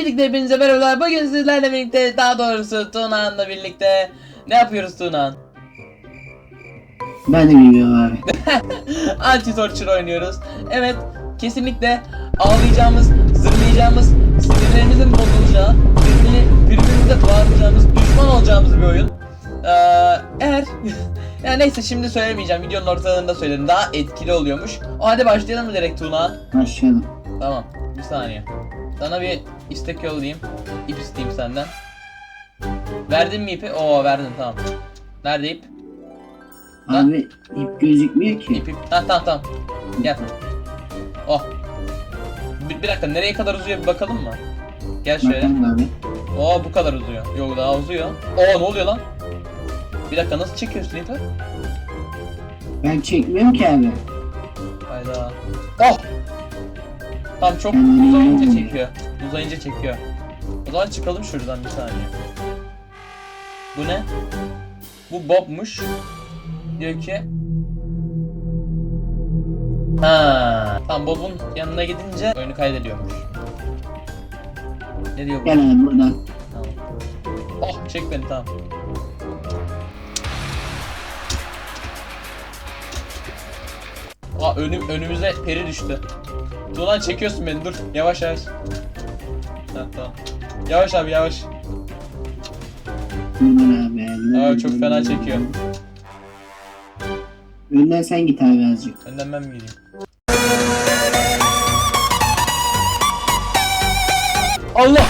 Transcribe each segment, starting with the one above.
Öncelikle hepinize merhabalar. Bugün sizlerle birlikte daha doğrusu Tuna'nla birlikte ne yapıyoruz Tuna? Ben de bilmiyorum abi. Anti Torture oynuyoruz. Evet, kesinlikle ağlayacağımız, zırlayacağımız, sinirlerimizin bozulacağı, birbirini, birbirimize bağıracağımız, düşman olacağımız bir oyun. Ee, eğer ya neyse şimdi söylemeyeceğim. Videonun ortalarında söylerim. Daha etkili oluyormuş. O hadi başlayalım mı direkt Tuna? Başlayalım. Tamam. Bir saniye. Sana bir istek yollayayım. İp isteyeyim senden. Verdin mi ipi? Oo verdin tamam. Nerede ip? Ha? Abi ip gözükmüyor ki. İp ip. Ha tamam tamam. Gel. Oh. Bir, bir dakika nereye kadar uzuyor bir bakalım mı? Gel şöyle. Bakalım abi. Oo bu kadar uzuyor. Yok daha uzuyor. Oo ne oluyor lan? Bir dakika nasıl çekiyorsun ipi? Ben çekmiyorum ki abi. Hayda. Oh! Tamam çok uzayınca çekiyor. Uzayınca çekiyor. O zaman çıkalım şuradan bir saniye. Bu ne? Bu Bob'muş. Diyor ki Ha, tamam Bob'un yanına gidince oyunu kaydediyormuş. Ne diyor bu? Gel abi buradan. Tamam. Oh çek beni tamam. Aa önüm, önümüze peri düştü. Tuğlan çekiyorsun beni dur. Yavaş yavaş. Ha, tamam. Yavaş abi yavaş. Abi. Aa, çok fena çekiyor. Önden sen git abi azıcık. Önden ben mi gireyim? Allah!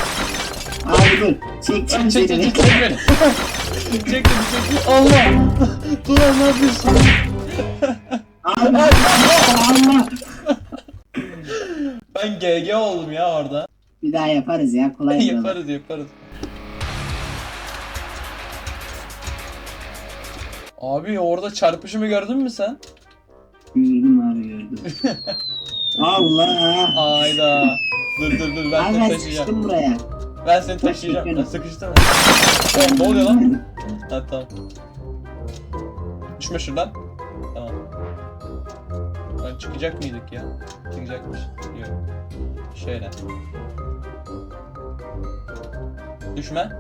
Abi dur. Çekeceğim Ay, çek çek çek çek beni. çek beni çek. Allah! Tuğlan ne yapıyorsun? Allah. Ben GG oldum ya orada. Bir daha yaparız ya kolay yaparız. yaparız yaparız. Abi orada çarpışımı gördün mü sen? Gördüm abi gördüm. Allah. Ayda. Dur dur dur ben Abi seni ben taşıyacağım. sıkıştım buraya. Ben seni taşıyacağım. Ben sıkıştım. Oğlum ne oluyor lan? Ha tamam. Düşme şuradan. Tamam. Ben çıkacak mıydık ya? Çıkacakmış. Yok. Şöyle. Düşme.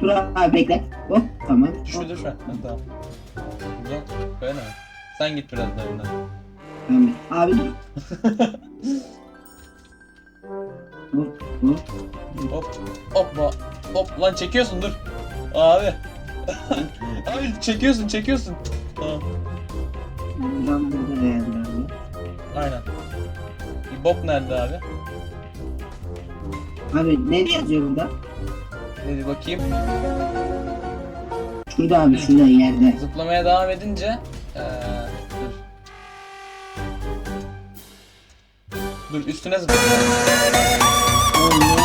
Dur abi bekle. Hop tamam. Düşme Hop, düşme. Ha, tamam. Buradan böyle mi? Sen git biraz da önden. Tamam. Abi dur. Hop hop. Hop. Hoppa. Hop lan çekiyorsun dur. Abi. abi çekiyorsun çekiyorsun. Buradan burada abi. Aynen. Bir Bob nerede abi? Abi ne yazıyor burada? Hadi bakayım. Şurada abi şurada yerde. Zıplamaya devam edince eee dur. Dur üstüne zıpla. Allah.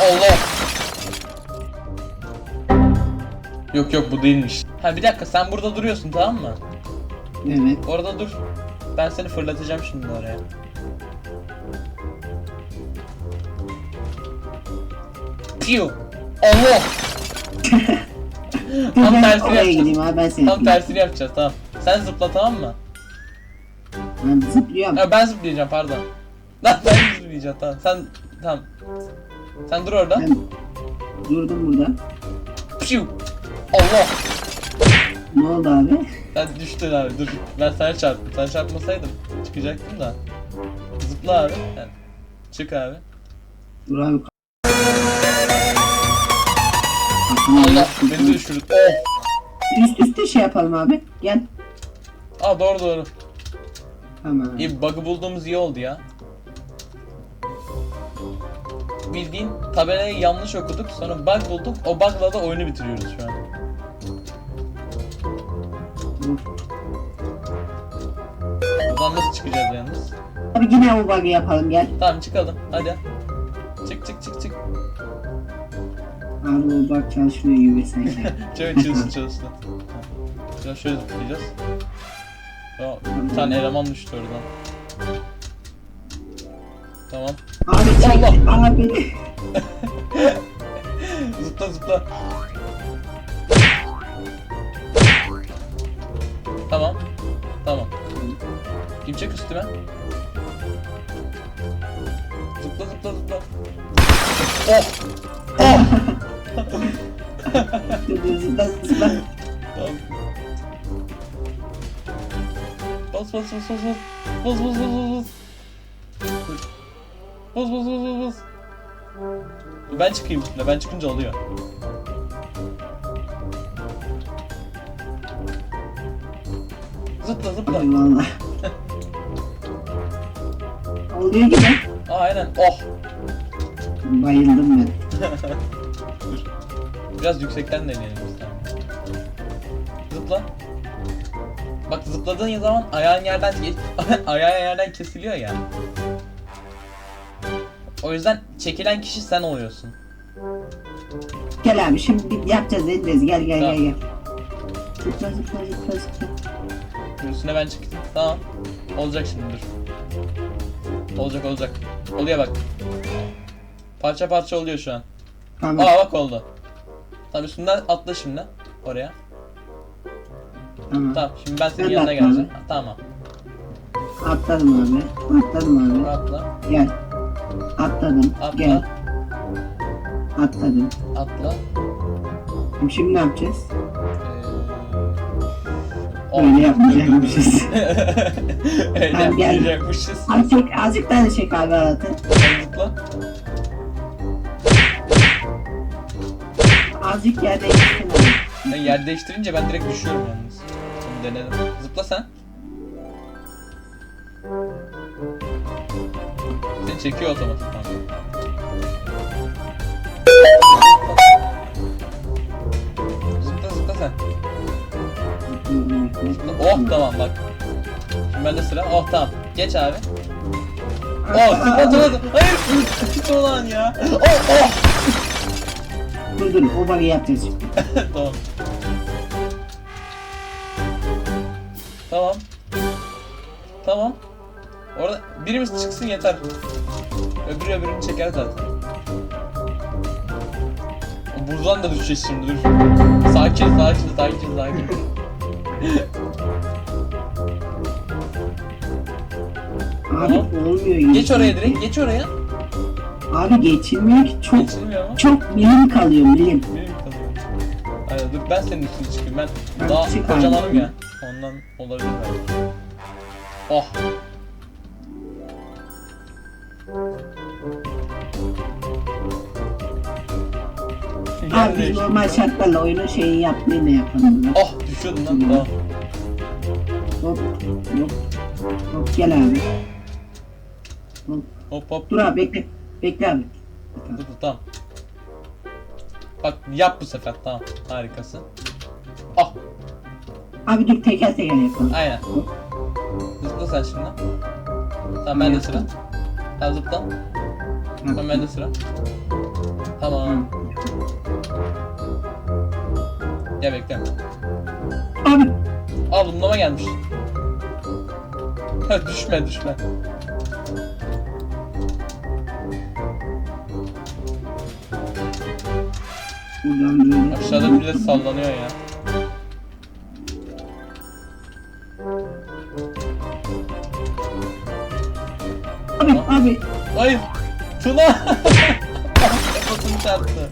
Allah. Yok yok bu değilmiş. Ha bir dakika sen burada duruyorsun tamam mı? Evet. Orada dur. Ben seni fırlatacağım şimdi oraya. Piu. Allah. Tam tersini oraya yapacağız. gideyim abi ben seni. Tam tersini yapacağız tamam. Sen zıpla tamam mı? Ben zıplıyorum. Ha, ben zıplayacağım pardon. Lan ben zıplayacağım tamam. Sen tamam. Sen dur orada. Ben durdum burada. Piu. Allah. Ne oldu abi? Sen düştün abi dur. Ben sana çarptım. Sen çarpmasaydım çıkacaktım da. Zıpla abi. Yani. Çık abi. Dur abi. Allah beni düşürdü. Oh. Üst üste şey yapalım abi. Gel. Aa doğru doğru. Tamam. İyi bug'ı bulduğumuz iyi oldu ya. Bildiğin tabelayı yanlış okuduk sonra bug bulduk o bug'la da oyunu bitiriyoruz şu an. Buradan nasıl çıkacağız yalnız? Abi yine o bug'ı yapalım gel. Tamam çıkalım hadi. Çık çık çık çık. Abi o bug çalışmıyor gibi sanki. Şöyle çalışsın çalışsın. Şöyle şöyle zıplayacağız. Ya, bir tane eleman düştü oradan. Tamam. abi çek. Allah. Abi. Zıpla zıpla. Tamam. Tamam. Çek üstüme? Zıpla zıpla zıpla. Oh! Oh! Tamam. Bas bas bas bas bas. Bas bas bas bas bas. Bas bas bas bas bas. Ben çıkayım üstüne. Ben çıkınca oluyor. Zıpla zıpla. Ay valla. Oluyor gibi. Aa, aynen. Oh. Bayıldım ben. Dur. Biraz yüksekten deneyelim biz. Zıpla. Bak zıpladığın zaman ayağın yerden ayağın yerden kesiliyor ya. O yüzden çekilen kişi sen oluyorsun. Gel abi şimdi yapacağız edeceğiz. Gel gel gel gel. Zıpla zıpla zıpla zıpla. Dur, Üstüne ben çıktım. Tamam. Olacak şimdi dur. Olacak olacak. Oluyor bak. Parça parça oluyor şu an. Tamam. Aa bak oldu. Tamam üstünden atla şimdi. Oraya. Tamam. Tamam şimdi ben senin de yanına atladım. geleceğim. Tamam. Atladım abi. Atladım abi. Atla. Gel. Atladım. Atla. Gel. Atladım. Atla. Şimdi ne yapacağız? Öyle yapmayacakmışız. Öyle Tamam, gel. yapmayacakmışız. Azıcık, azıcık daha da çek abi atı. Sen zıpla. Azıcık yerde gitsin abi. Ben yer değiştirince ben direkt düşüyorum yalnız. Bunu denedim. Zıpla sen. Seni çekiyor otomatikman. Zıpla zıpla sen. Oh tamam bak. Şimdi bende sıra. Oh tamam. Geç abi. Oh zıpla. Hayır. Kötü olan ya. Oh oh. Dur dur o yapacağız şimdi. tamam. Tamam. Tamam. Orada birimiz çıksın yeter. Öbürü öbürünü çeker zaten. Buradan da düşeceğiz şimdi dur. Sakin sakin sakin sakin. Abi olmuyor. geç oraya direkt geç oraya. Abi geçilmiyor ki çok Geçilmiyor ama. çok milim kalıyor milim. Benim. Aynen dur ben senin üstüne çıkayım ben Ben daha çık kocamanım abi. ya. Ondan olabilir belki. Oh. Abi biz normal şartlarla oyunun şeyi yapmayı da yapalım. Oh düşüyordun lan tamam. Hop hop hop gel abi. Hop. Hop hop Dur abi bekle. Bekle abi. dur dur tamam. Bak yap bu sefer tamam harikasın. Oh Abi dur teker teker yapalım. aynen. Zıpla sen şimdi. Tamam bende sıra. Tamam zıpla. Tamam bende sıra. Tamam. Gel bekle. Abi Aa bunlama gelmiş. Ha, düşme düşme. Aşağıda millet sallanıyor ya. Abi abi Hayır. Tuna. Kafasını çarptı.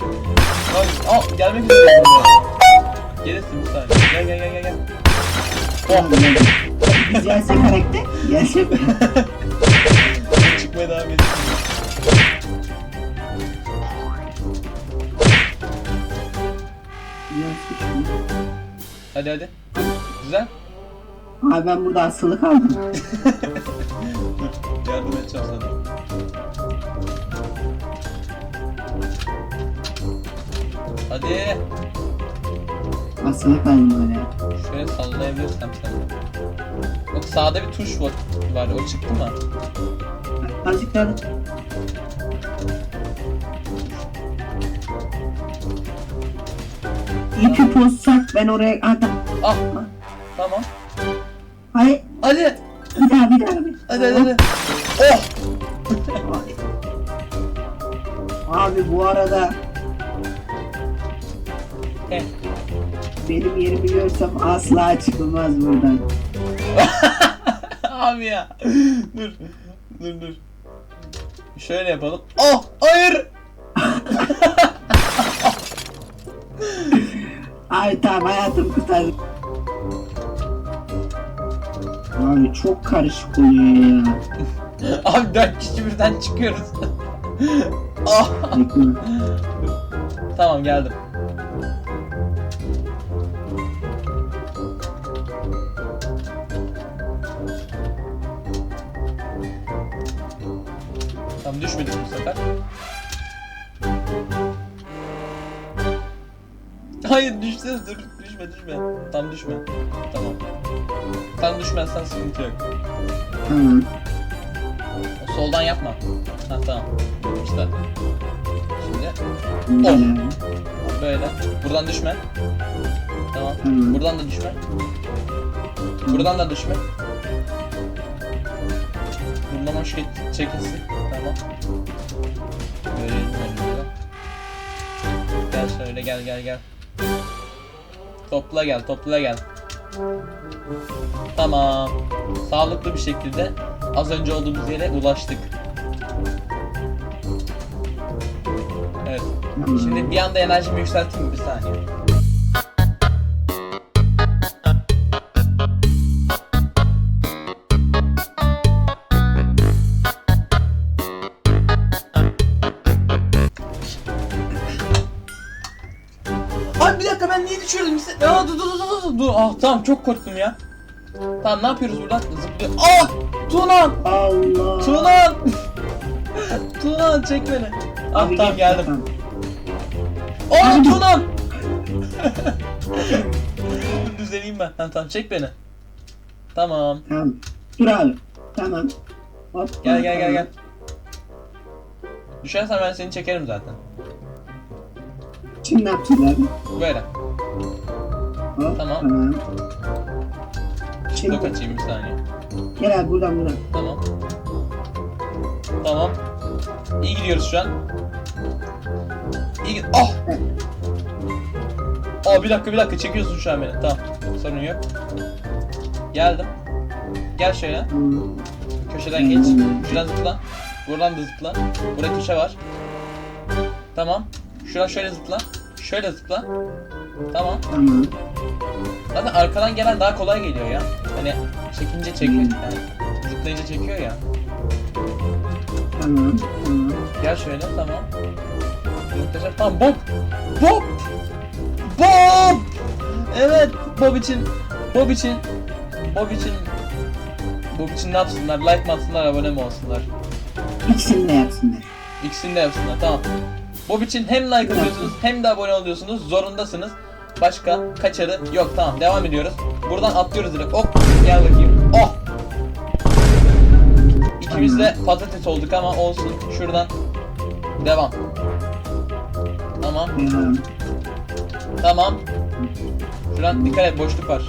Hayır. Aa gelmek üzere. Gelirsin bir saniye. Gel gel gel gel gel. Oh. Biz gelsek karakter. Gelsek. Çıkmaya devam. Gelsek. Hadi hadi. Güzel. Abi ben burada asılı kaldım. Yardım edeceğim sana. Hadi. Asılı kaldım böyle. Şöyle sallayabilirsem seni. Bak sağda bir tuş var. var. O çıktı mı? Azıcık daha. İpi pozsak ben oraya... Ha, tamam. Ah. Tamam. Hayır. Hadi. Bir daha bir daha. bir- Hadi hadi hadi. Oh. Abi bu arada Heh. Benim yerimi görsem asla çıkılmaz buradan. Abi ya. dur. Dur dur. Şöyle yapalım. Oh hayır. Abi tamam hayatım kurtardım. Abi çok karışık oluyor ya. Abi dört kişi birden çıkıyoruz. ah. Tamam geldim. Düşme. Tam düşme. Tamam. Sen düşmezsen sıkıntı yok. O soldan yapma. Ha tamam. İşte. Şimdi Güzel. böyle. Buradan düşme. Tamam. Tamam. Buradan da düşme. Buradan da düşme. Buradan hoş geç- çekilsin. Tamam. Böyle. Gel şöyle gel gel gel. Topla gel topla gel. Tamam. Sağlıklı bir şekilde az önce olduğumuz yere ulaştık. Evet. Şimdi bir anda enerjimi yükselteyim? Bir saniye. Dakika ben niye düşürdüm? Sen- Aa, dur dur dur dur dur. Ah tamam çok korktum ya. Tamam ne yapıyoruz buradan? Zıplıyor. Ah! Tunan! Allah. Tunan! Tunan çek beni. Ah Abi tamam gel. geldim. Tamam. Oh Tunan! Dur düzeleyim ben. Ha, tamam çek beni. Tamam. Tamam. Dur abi. Tamam. Hop. Gel gel gel gel. Düşersen ben seni çekerim zaten. Şimdi abi? Böyle. Hop. Tamam. Tamam. Dur Şimdi kaçayım bir saniye. gel abi buradan buradan. Tamam. Tamam. İyi gidiyoruz şu an. İyi gid- Ah! Aa bir dakika bir dakika çekiyorsun şu an beni. Tamam. Sorun yok. Geldim. Gel şöyle. Tamam. Köşeden geç. Şuradan zıpla. Buradan da zıpla. Burada köşe var. Tamam. Şuradan şöyle zıpla. Şöyle zıpla. Tamam. Tamam. Zaten arkadan gelen daha kolay geliyor ya. Hani çekince çekiyor. Yani zıplayınca çekiyor ya. Tamam. Tamam. Gel şöyle tamam. Muhteşem. Tamam Bob. Bob. Bob. Evet Bob için. Bob için. Bob için. Bob için ne yapsınlar? Like mi atsınlar, abone mi olsunlar? İkisini de yapsınlar. İkisini de yapsınlar tamam. Bob için hem like atıyorsunuz hem de abone oluyorsunuz. Zorundasınız. Başka kaçarı yok tamam devam ediyoruz. Buradan atlıyoruz direkt. Hop gel bakayım. Oh. İkimiz de patates olduk ama olsun. Şuradan devam. Tamam. Tamam. Şuradan dikkat et boşluk var.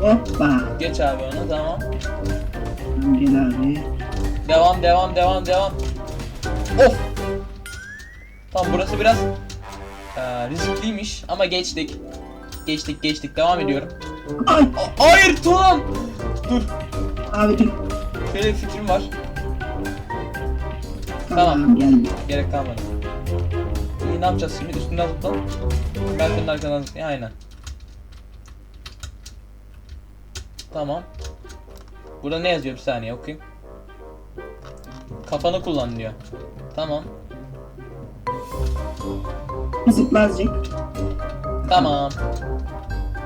Hoppa. Geç abi onu tamam. Tamam gel abi. Devam devam devam devam. Of. Tamam burası biraz eee, riskliymiş ama geçtik. Geçtik geçtik devam ediyorum. Ay. A- hayır Tuğan. Dur. Abi dur. Şöyle bir fikrim var. Tamam. Gerek kalmadı. İyi ne yapacağız şimdi? Üstünden zıpla. Ben senin arkadan zıplayayım. Aynen. Tamam. Burada ne yazıyor bir saniye okuyayım. Kafanı kullan diyor. Tamam. Zıpla azıcık. Tamam.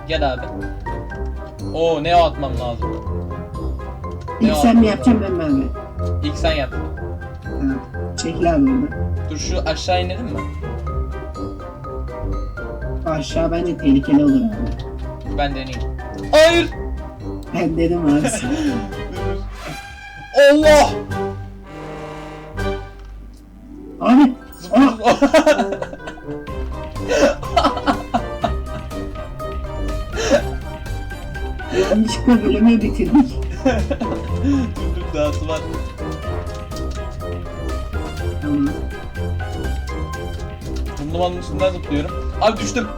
Gel abi. Oo ne atmam lazım. Ne İlk sen mi yapacaksın ben mi abi? İlk sen yap. Tamam. Çekil abi orada. Dur şu aşağı inelim mi? Aşağı bence tehlikeli olur abi. Ben deneyeyim. Hayır. Ben dedim abi. Allah. Yanlışlıkla bölümü bitirdik. dur dur dahası var. Tamam. Dumlumanın üstünden zıplıyorum. Abi düştüm.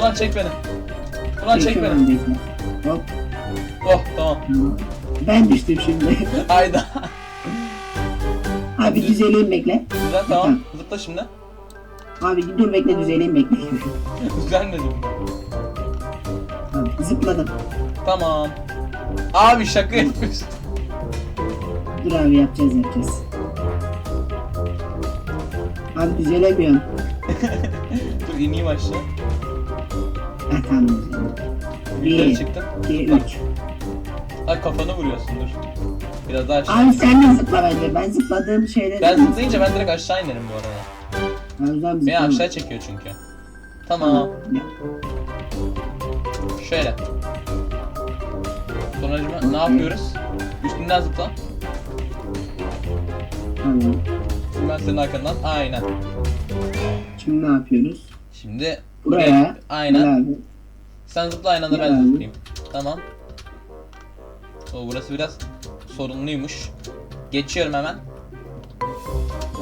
Ulan çek beni. Ulan çek beni. Çekiyorum, bekle. Hop. Oh tamam. Tamam. Ben düştüm şimdi. Hayda. Abi düzeleyim bekle. Güzel tamam. Zıpla şimdi. Abi dur bekle düzeleyim bekle. Düzelmedi mi? Abi, zıpladım. Tamam. Abi şaka yapıyorsun. Dur abi yapacağız yapacağız. Abi düzelemiyorum. Dur ineyim aşağı. Ha tamam düzeldim. Yukarı Bir, çıktım. 2, 3. Ay kafanı vuruyorsun dur. Biraz daha aşağı. Abi sen de zıpla bence. Ben zıpladığım şeyleri... Ben zıplayınca ben direkt aşağı inerim bu arada. Zaman Beni aşağı çekiyor çünkü. Tamam. Şöyle. Sonucuma ne yapıyoruz? Üstünden zıpla. Tamam. Ben senin arkandan. Aynen. Şimdi ne yapıyoruz? Şimdi Buraya. Aynen. Gel abi. Sen zıpla aynı anda ben zıplayayım. Tamam. O burası biraz sorunluymuş. Geçiyorum hemen.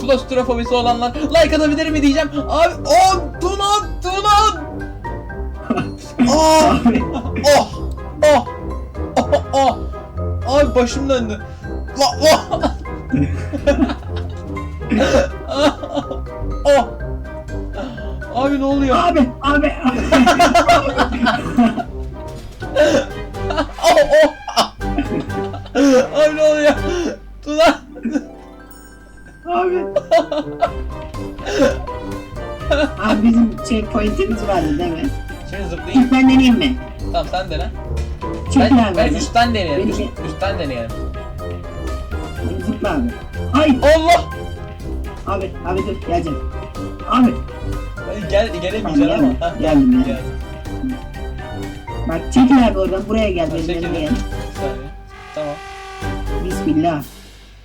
Klostrofobisi olanlar like atabilir mi diyeceğim. Abi oh Tuna Tuna. Oh Abi. oh oh oh oh. Abi başım döndü. La oh. oh. Abi ne oluyor? Abi. Abi. Oh oh. Abi ne oluyor? Abi. Abi bizim checkpoint'imiz vardı değil mi? Şimdi zıplayayım. İlk ben deneyeyim mi? Tamam sen dene. Çekil Ben, abi. ben üstten deneyelim. Üst, üstten deneyelim. Zıpla abi. Ay. Allah! Abi. Abi dur. Geleceğim. Abi. Gel Tamam, gelemeyeceksin ama. Hah, Geldim ya. Gel. Bak çekil abi oradan buraya gel. Ha, Benim yanıma gel. Tamam. Bismillah.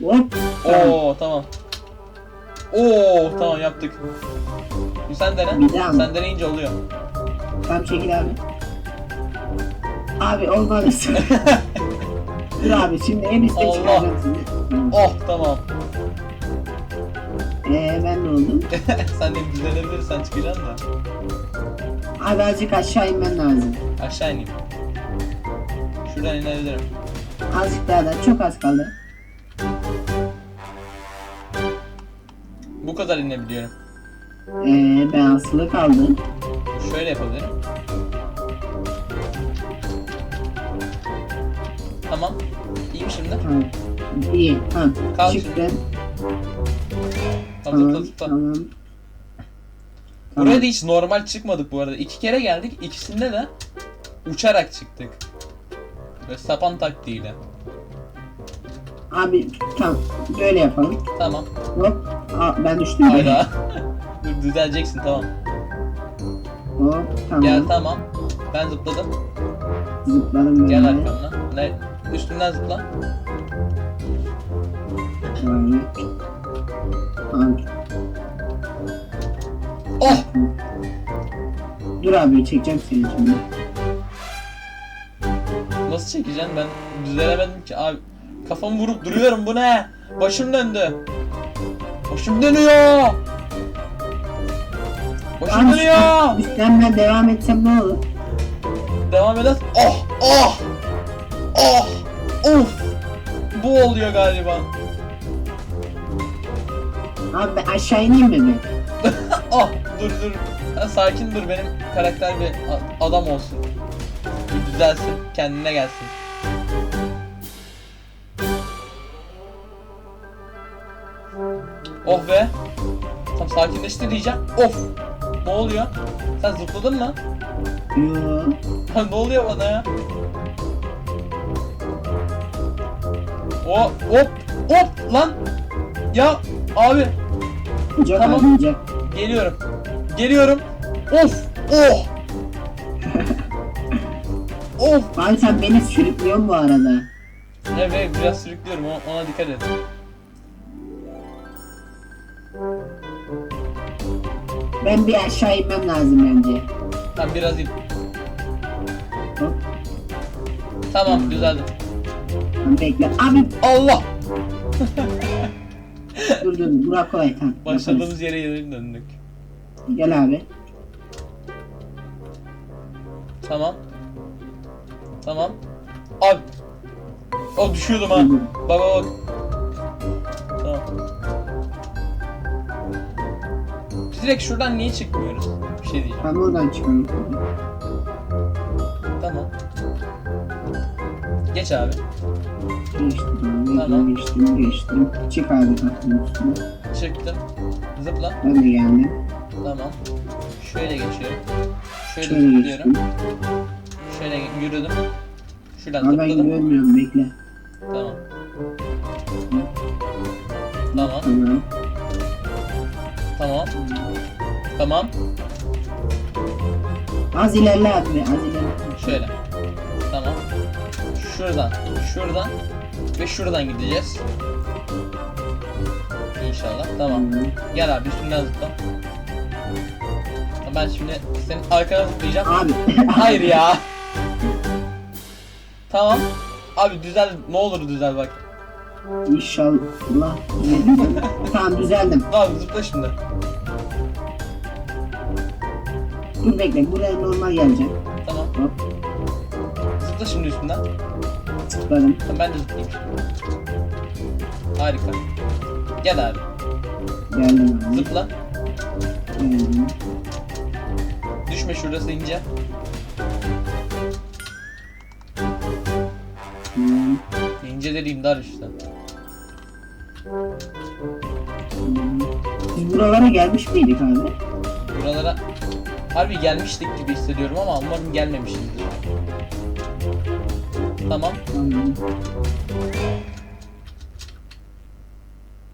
Hop. Tamam. Oo tamam. Oo tamam yaptık. Bir sen dene. Bir daha mı? Sen deneyince oluyor. Tamam çekil abi. Abi olmadı. Dur abi şimdi en üstte Allah. çıkaracağım seni. Tamam. Oh tamam. Ee ben ne oldum? sen de düzelebilirsen çıkacaksın da. Abi azıcık aşağı inmen lazım. Aşağı ineyim. Şuradan inebilirim. Azıcık daha da çok az kaldı. Kadar inebiliyorum. Ee ben asılı kaldım. Şöyle yapabilirim. Tamam. İyiyim şimdi. Tamam. İyi. Tamam. Kalk Çıktım. Tamam, Tamam. Tamam. Buraya da hiç normal çıkmadık bu arada. İki kere geldik. İkisinde de uçarak çıktık. Böyle sapan taktiğiyle. Abi tamam. Böyle yapalım. Tamam. Hop. Aa, ben düştüm. Hayda. Dur düzeleceksin tamam. Hop. Tamam. Gel tamam. Ben zıpladım. Zıpladım böyle. Gel arkamdan. Ne? Üstümden zıpla. Böyle. Abi. Oh! Dur abi çekeceğim seni şimdi. Nasıl çekeceksin ben düzelemedim ki abi. Kafamı vurup duruyorum bu ne? Başım döndü. Başım dönüyor. Başım dönüyor. Ben devam etsem ne olur? Devam edelim. Oh! Oh! Oh! Uf! Bu oluyor galiba. Abi ben aşağı ineyim mi ben? Oh! Dur dur. Ha, sakin dur benim karakter bir a- adam olsun. Bir düzelsin. Kendine gelsin. Oh be. Tam sakinleşti diyeceğim. Of! Ne oluyor? Sen zıpladın mı? Ne oluyor bana ya? O hop hop lan. Ya abi Olacak Tamam. olacak. geliyorum. Geliyorum. Of! Oh! of! Abi sen beni sürüklüyorsun bu arada. Evet biraz sürüklüyorum ona dikkat et. Ben bir aşağı inmem lazım bence. Tamam biraz in. Hop. Tamam düzeldim. Tamam bekle. Abi Allah! dur dur Burak kolay tamam. Başladığımız yere geri döndük. Gel abi. Tamam. Tamam. Abi. O düşüyordum ha. Bak bak bak. Direkt şuradan niye çıkmıyoruz? Bir şey diyeceğim. Tamam oradan çıkalım. Tamam. Geç abi. Geçtim, geçtim, Tamam. geçtim, geçtim. Çık abi tatlının üstüne. Çıktım. Zıpla. Ben de geldim. Tamam. Şöyle geçiyorum. Şöyle, Şöyle zıplıyorum. geçtim. Şöyle yürüdüm. Şuradan Ama ben zıpladım. görmüyorum bekle. Tamam. Tamam. Tamam. Tamam. Tamam. Az ilerle abi az ilerle. Şöyle. Tamam. Şuradan, şuradan ve şuradan gideceğiz. İnşallah. Tamam. Gel abi üstünden zıpla. Ben şimdi senin arkana zıplayacağım. Abi. Hayır ya. Tamam. Abi düzel ne olur düzel bak. İnşallah. tamam düzeldim. Abi zıpla şimdi. Dur bekle buraya normal geleceğim. Tamam. Hop Zıpla şimdi üstünden. tıkladım. Tamam ben de zıplayayım. Harika. Gel abi. Geldim abi. Zıpla. Geldim. Düşme şurası ince. Tamam. İnce dediğim dar işte. Biz buralara gelmiş miydik abi? Buralara harbi gelmiştik gibi hissediyorum ama umarım gelmemişizdir. Tamam. Tamam.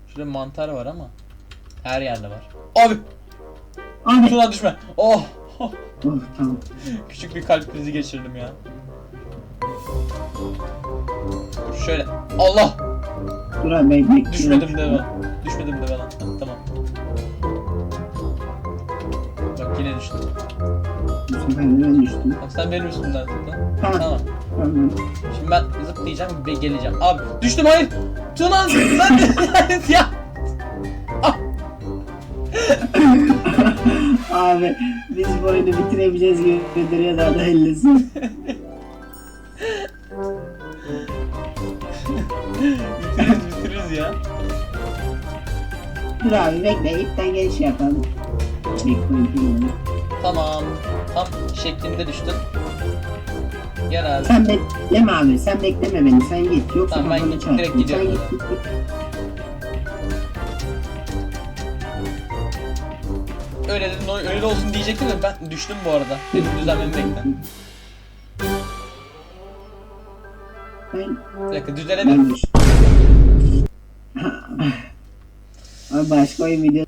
Şurada mantar var ama her yerde var. Abi Abi. şuna düşme. Oh. Oh tamam. Küçük bir kalp krizi geçirdim ya. Şöyle. Allah. Dur abi ben bekliyorum. Düşmedim de ben. Düşmedim de ben. Ha, Tamam. Bak yine düştüm. Bu sefer ben düştüm. Bak sen benim üstümden zıpla. Tamam. Tamam. Tamam. Şimdi ben zıplayacağım ve geleceğim. Abi düştüm hayır. Tuna sen ya. Abi biz bu oyunu bitirebileceğiz gibi duruyor daha da ellisin. Dur abi bekle ipten geliş yapalım. Checkpoint'i Tamam. Tam şeklinde düştün. Gel abi. Sen bekleme abi sen bekleme beni sen git yoksa Tamam, ben git- direkt gidiyorum Sen git, git, git. Öyle öyle olsun diyecektim de ben düştüm bu arada. Benim düzelmemi bekle. Ben, Bir dakika ben düştüm. Abi başka oyun video